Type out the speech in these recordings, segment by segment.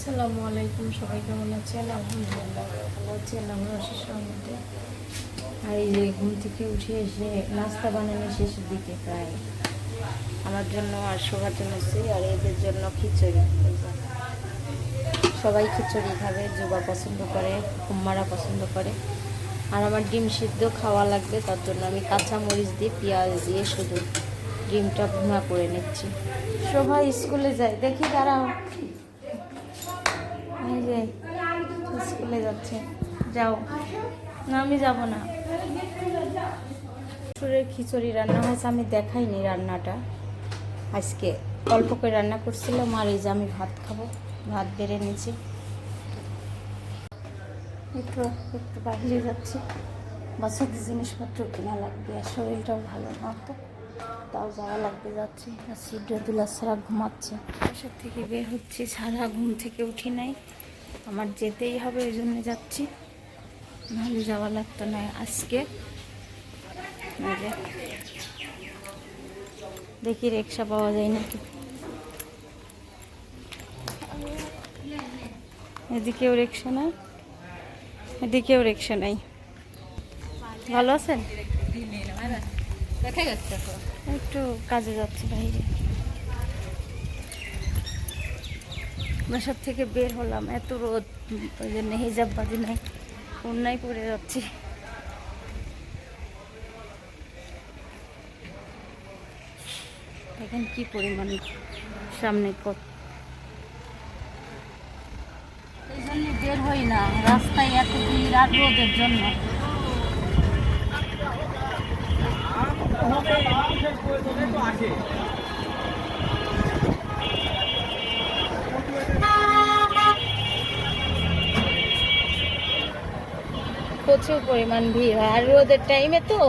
আসসালামু আলাইকুম, সবাই কেমন আছেন? আলহামদুলিল্লাহ ভালো আছি, আল্লাহর অশেষ রহমতে আর এই যে ঘুম থেকে উঠে এসে নাস্তা বানানো শেষের দিকে প্রায়। আমার জন্য আর সবার জন্য আর এদের জন্য খিচুড়ি। সবাই খিচুড়ি খাবে, জুবা পছন্দ করে কুম্মারা পছন্দ করে। আর আমার ডিম সিদ্ধ খাওয়া লাগবে, তার জন্য আমি কাঁচা মরিচ দিয়ে পেঁয়াজ দিয়ে শুধু ডিমটা ভুনা করে নিচ্ছি। সবাই স্কুলে যায়, দেখি দাঁড়াও। যে স্কুলে যাচ্ছে। যাও। না, আমি যাব না। সুরের খিচুড়ি রান্না হয়েছে, আমি দেখাইনি রান্নাটা। আজকে অল্প করে রান্না করছিলাম, আর এই যে আমি ভাত খাব, ভাত বেড়ে নিয়েছি। একটু একটু বাইরে যাচ্ছি। বাচ্চাদের জিনিসপত্র কেনা লাগবে, আর শরীরটাও ভালো না তো। তাও যাওয়া লাগবে, যাচ্ছি। আর সিদ্ধাতুল্লাহ সারা ঘুমাচ্ছে। বাসার থেকে বের হচ্ছে, সারা ঘুম থেকে উঠি নাই। আমার যেতেই হবে, ওই জন্য যাচ্ছি। নাহলে যাওয়া লাগতো না আজকে। দেখি রিক্সা পাওয়া যায় নাকি। এদিকেও রিক্সা নাই, এদিকেও রিক্সা নাই। ভালো আছেন? একটু কাজে যাচ্ছি বাইরে। বাসার থেকে বের হলাম, এত রোদ, ওই জন্য হিজাব বাজি নাই, অন্যায় পরে যাচ্ছি। দেখেন কি পরিমাণ সামনে কত এই জন্য বের হই না, রাস্তায় এত ভিড় আর রোদের জন্য। পরিমাণ ভিড় হয়। আর রোদের টাইমে তো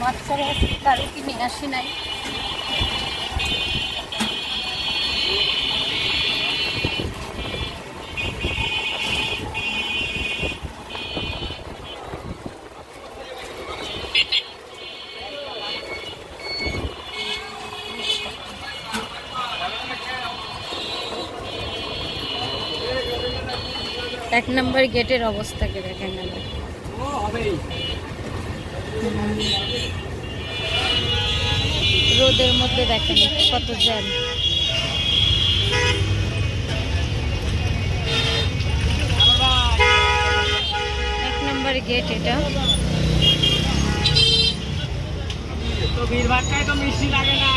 বাচ্চারা কারও কিনে আসি নাই। এক নম্বর গেটের অবস্থাকে দেখেন না রোদের মধ্যে দেখেন কত জ্যাম। এক নম্বর গেট এটা। তো ভিড় ভাট্টায় তো মিষ্টি লাগে না।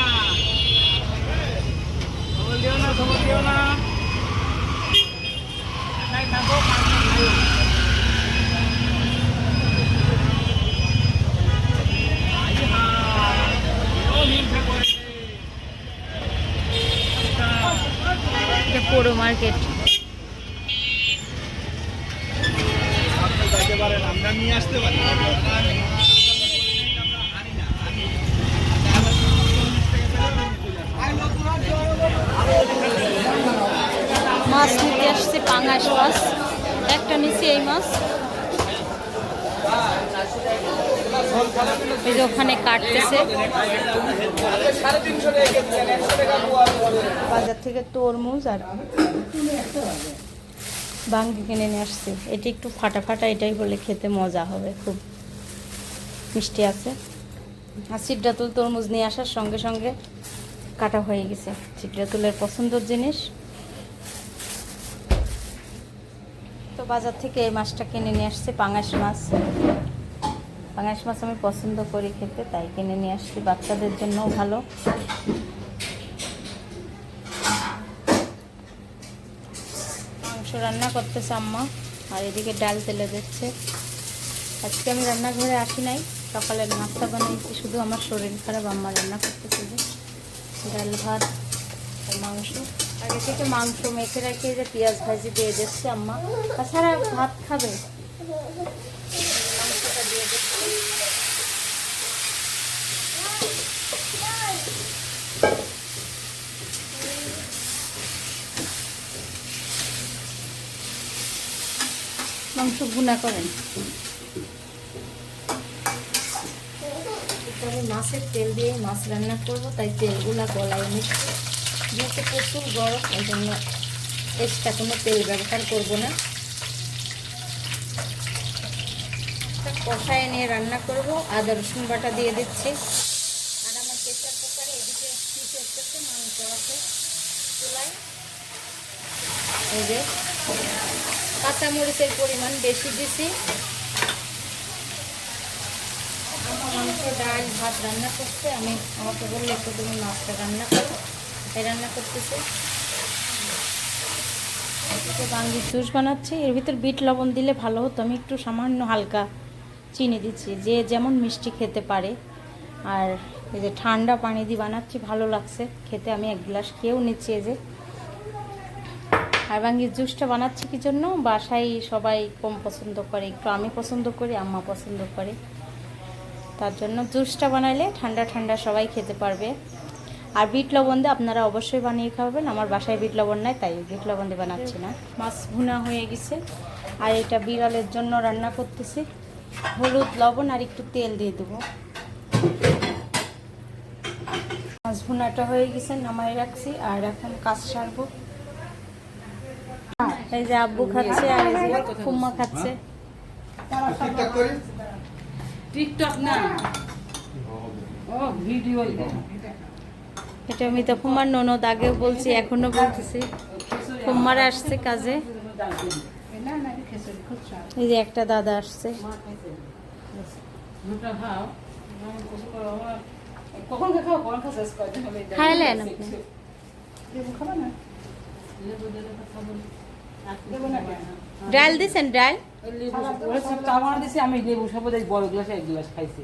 পাঙাশ মাছ, একটা নিচে এই মাছ। এই যে ওখানে কাটতেছে। বাজার থেকে তরমুজ আর বাঙ্গি কিনে নিয়ে আসছে। এটি একটু ফাটা ফাটা এটাই বলে খেতে মজা হবে, খুব মিষ্টি আছে। আর সিদ্ধাতুল তরমুজ নিয়ে আসার সঙ্গে সঙ্গে কাটা হয়ে গেছে। সিদ্ধাতুলের পছন্দর জিনিস তো বাজার থেকে এই মাছটা কিনে নিয়ে আসছে, পাঙাশ মাছ। পাঙাশ মাছ আমি পছন্দ করি খেতে, তাই কিনে নিয়ে আসছি, বাচ্চাদের জন্যও ভালো। মাংস রান্না করতেছে আম্মা, আর এদিকে ডাল তেলে দিচ্ছে। আজকে আমি রান্নাঘরে আসি নাই সকালে নাস্তা বানিয়েছি শুধু আমার শরীর খারাপ, আম্মা রান্না করতেছে ডাল, ভাত, মাংস। আগে থেকে মাংস মেখে রেখে যে পেঁয়াজ ভাজি দিয়ে দিচ্ছে আম্মা। তাছাড়া ভাত খাবে? মাংস গুণা করেন। তবে মাছের তেল দিয়ে মাছ রান্না করব, তাই তেলগুলা গলায় নিচ্ছে। যেহেতু প্রচুর গরম ওই জন্য এক্সট্রা কোনো তেল ব্যবহার করব না। কষায় নিয়ে রান্না করব, আদা, রসুন বাটা দিয়ে দিচ্ছি। আর আমার প্রেশার কুকারে এদিকে মাংস আছে চুলায় এই যে কাঁচামরিচের পরিমাণ বেশি দিছি। আমার মাংস, ডাল, ভাত রান্না করতে, আমি আমাকে বললে একটু তুমি মাছটা রান্না করো। রান্না করতেছে। বাঙ্গির জুস বানাচ্ছি। এর ভিতর বিট লবণ দিলে ভালো হতো। আমি একটু সামান্য হালকা চিনি দিচ্ছি। যে যেমন মিষ্টি খেতে পারে। আর এই যে ঠান্ডা পানি দিয়ে বানাচ্ছি, ভালো লাগছে। খেতে আমি এক গ্লাস খেয়েও নিচ্ছি এই যে। আর বাঙ্গির জুসটা বানাচ্ছি কি জন্য? বাসায় সবাই কম পছন্দ করে, একটু আমি পছন্দ করি, আম্মা পছন্দ করে। তার জন্য জুসটা বানাইলে ঠান্ডা ঠান্ডা সবাই খেতে পারবে। আর বিট লবণ দিয়ে আপনারা অবশ্যই বানিয়ে খাওয়াবেন। আমার বাসায় বিট লবণ নাই তাই বিট লবণ দিয়ে বানাচ্ছি না। মাছ ভুনা হয়ে গেছে। আর এটা বিড়ালের জন্য রান্না করতেছি। হলুদ লবণ আর একটু তেল দিয়ে দেবো। মাছ ভুনাটা হয়ে গেছে নামাই রাখছি আর এখন কাজ সারবো। এই যে আব্বু খাচ্ছে আর এই যে ফুম্মা খাচ্ছে। টিকটক না? ও ভিডিও। এটা আমি তো ফুম্মার ননদ, আগেও বলছি এখনও বলতেছি। ফুম্মার আসছে কাজে। এই যে একটা দাদা আসছে। খাইলেন ডাল দিছেন, ডাল? আমি লেবু সব বড় গ্লাসে এক গ্লাস খাইছি।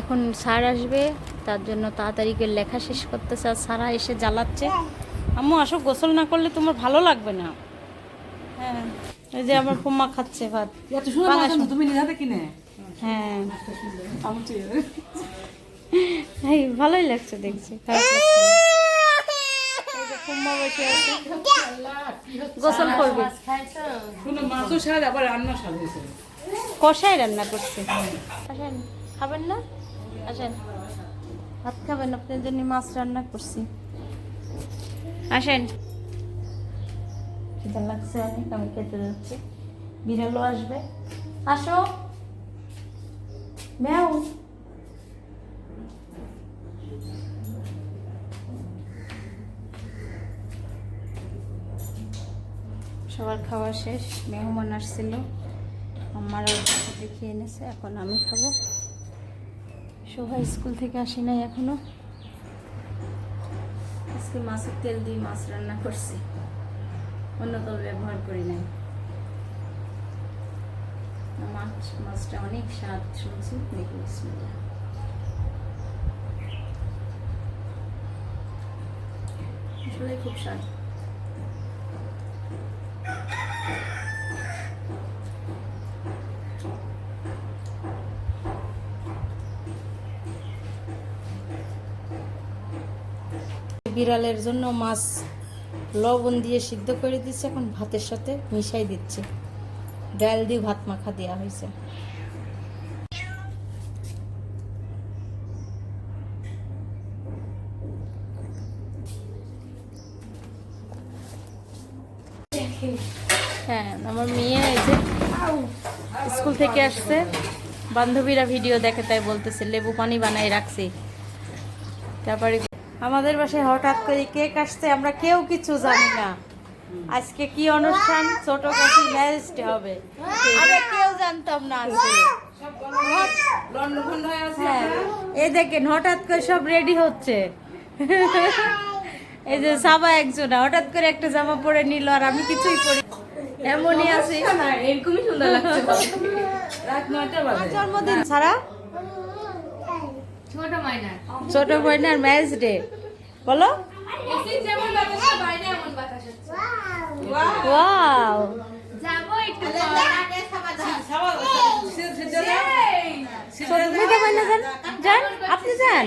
এখন স্যার আসবে তার জন্য তাড়াতাড়ি করে লেখা শেষ করতেছে আর সারা এসে জ্বালাচ্ছে। আম্মু আসো গোসল না করলে তোমার ভালো লাগবে না। হ্যাঁ এই যে আমার ফুম্মা খাচ্ছে ভাত। তুমি নিজে কিনে? হ্যাঁ। এই ভালোই লাগছে দেখছি খারাপ লাগছে না। এই যে ফুম্মা বসে আছে। গোসল করবে। শুনো মাছও স্বাদ আবার রান্না স্বাদ হয়েছে। কষাই রান্না করছে। খাবেন না? আসেন। ভাত খাবেন, আপনার জন্য মাছ রান্না করছি। আসেন। লাগছে অনেক, আমি খেতে যাচ্ছি। বিড়ালও আসবে। আসো। ম্যাও। সবার খাওয়া শেষ। মেহমান আসছিল। আমার ওর সাথে খেয়ে এনেছে এখন আমি খাব। সবাই স্কুল থেকে আসি নাই এখনও। আজকে মাছের তেল দিয়ে মাছ রান্না করছি। অন্য তেল ব্যবহার করি নাই। মাছ, মাছটা অনেক স্বাদ, শুনছি? দেখি। আসলে খুব স্বাদ। বিড়ালের জন্য মাছ লবণ দিয়ে সিদ্ধ করে দিচ্ছে এখন ভাতের সাথে মিশাই দিচ্ছে। ডাল দিয়ে ভাত মাখা দেওয়া হয়েছে। হ্যাঁ আমার মেয়ে এই যে স্কুল থেকে আসছে। বান্ধবীরা ভিডিও দেখে তাই বলতেছে, লেবু পানি বানাই রাখছি। তারপরে আমাদের বাসায় হঠাৎ করে কেক আসছে আমরা কেউ কিছু জানি না। আজকে কি অনুষ্ঠান? ছোট কাশি ম্যারেজ হবে। আমরা কেউ জানতাম না আজকে। হ্যাঁ এই দেখেন হঠাৎ করে সব রেডি হচ্ছে। এই যে সাবা একজন হঠাৎ করে একটা জামা পরে নিল আর আমি কিছুই পরি এমনই আছি। এরকমই সুন্দর লাগছে। রাত নয়টা বাজে। জন্মদিন ছাড়া? ছোট বোনের ম্যারেজ ডে বলো। ওয়াও যান আপনি যান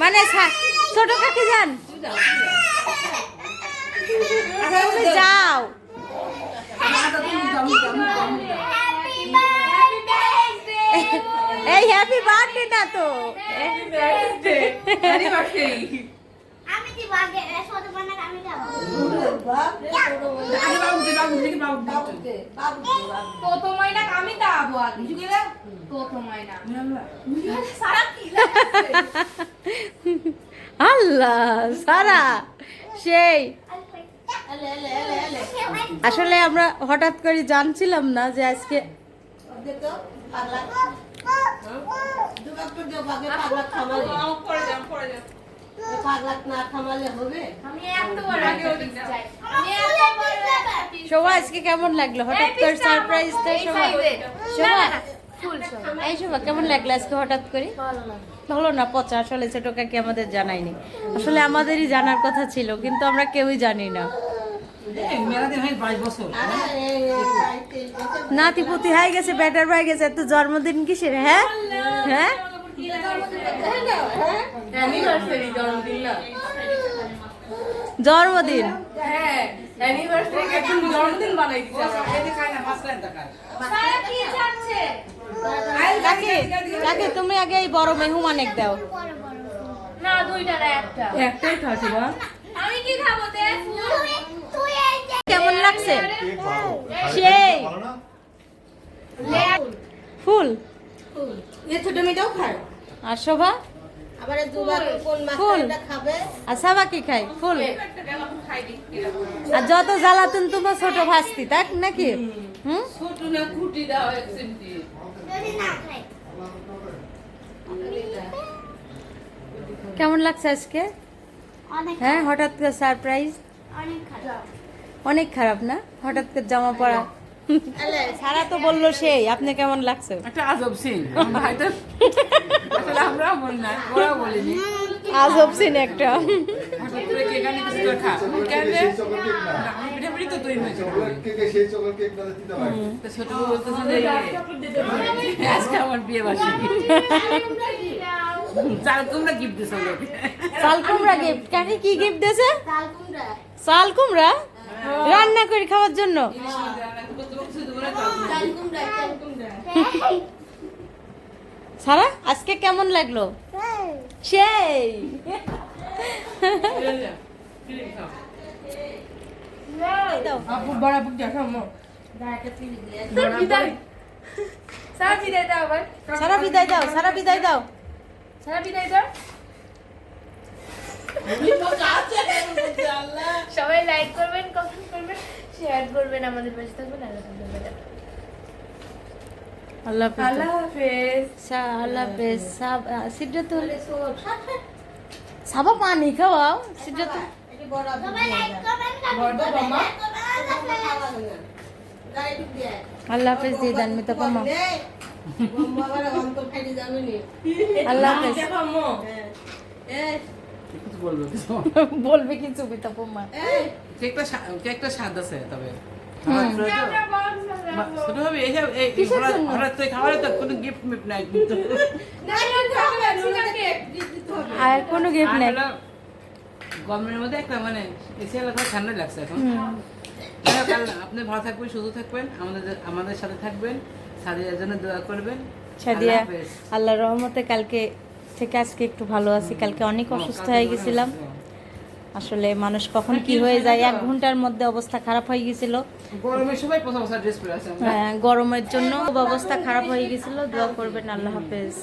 মানে ছোট কাকে যান যাও। এই হ্যাপি বার্থডে না তো। আমি ছোট বানাক আমি যাব। তত মাইনা আমি দাবো আগে তত মাইনা সারা কি আল্লাহ সারা। সেই। আসলে আমরা হঠাৎ করে জানছিলাম না যে আজকে শোভা আজকে কেমন লাগল? হঠাৎ করে সারপ্রাইজ শোভা? শোভা? এই শোভা কেমন লাগল আজকে হঠাৎ করে? ভালো না পচা আসলে ছোট কাকে আমাদের জানায়নি। আসলে আমাদেরই জানার কথা ছিল কিন্তু আমরা কেউই জানি না। দিন হয় নাতিপুতি হয়ে গেছে ব্যাটার হয়ে গেছে তো জন্মদিন কিসের হ্যাঁ? হ্যাঁ? জন্মদিন হ্যাঁ কাকে তুমি আগে এই বড় মেহমানেক দাও। না দুইটা না একটা। একটাই খাচ্ছি আমি কি খাব তে ফুল তুই এই যে কেমন লাগছে সেই। ফুল। ছোট মেয়েটাও খায়। আর শোভা? আবার দুবার কোন ফুল। মাছটা খাবে? আর সাবা কি খাই ফুল আর যত জ্বালাতুন তোমার ছোট ভাস্তি তাক নাকি? হুম। ছোট না কুটি দাও এক সেন্টি। যদি না খাই কেমন লাগছে আজকে? অনেক হ্যাঁ হঠাৎ করে সারপ্রাইজ অনেক খারাপ না? হঠাৎ করে জামা পরা। সারা তো বলল সেই আপনি কেমন লাগছে? একটা আজব সিন আসলে আমরা নাই ওরা বলিনি। আজব সিন একটা। চাল গিফট দিছো গিফট কাকে কি গিফট দিয়েছে? চাল কুমড়া। চাল কুমড়া? রান্না করে খাওয়ার জন্য। সারা আজকে কেমন লাগল? সেই। সারা বিদায় দাও সারা বিদায় দাও সারা বিদায় দাও। সারা বিদায় দাও। সবাই লাইক করবেন কমেন্ট করবেন শেয়ার করবেন আমাদের পাশে থাকবেন আল্লাহ হাফেজ আল্লাহ হাফেজ। আল্লাহ হাফেজ। সা- আল্লাহ হাফেজ। সাব- পানি খাওয়াও কমেন্ট করবেন আল্লাহ হাফেজ দিয়ে দেন মিতা পামা। আল্লাহ হাফেজ। কিছু বলব পামা কেকটা কেকটা স্বাদ আছে তবে আর কোনো গিফট নেই গরমের মধ্যে একটা মানে এসে এলাকা ঠান্ডা লাগছে এখন আপনি ভালো থাকবেন সুস্থ থাকবেন আমাদের আমাদের সাথে থাকবেন সাদিয়ার জন্য দোয়া করবেন সাদিয়া আল্লাহ রহমতে কালকে থেকে আজকে একটু ভালো আছি। কালকে অনেক অসুস্থ হয়ে গেছিলাম। আসলে মানুষ কখন কি হয়ে যায় এক ঘণ্টার মধ্যে অবস্থা খারাপ হয়ে গেছিল। হ্যাঁ, গরমের জন্য অবস্থা খারাপ হয়ে গেছিল। দোয়া করবেন আল্লাহ হাফেজ।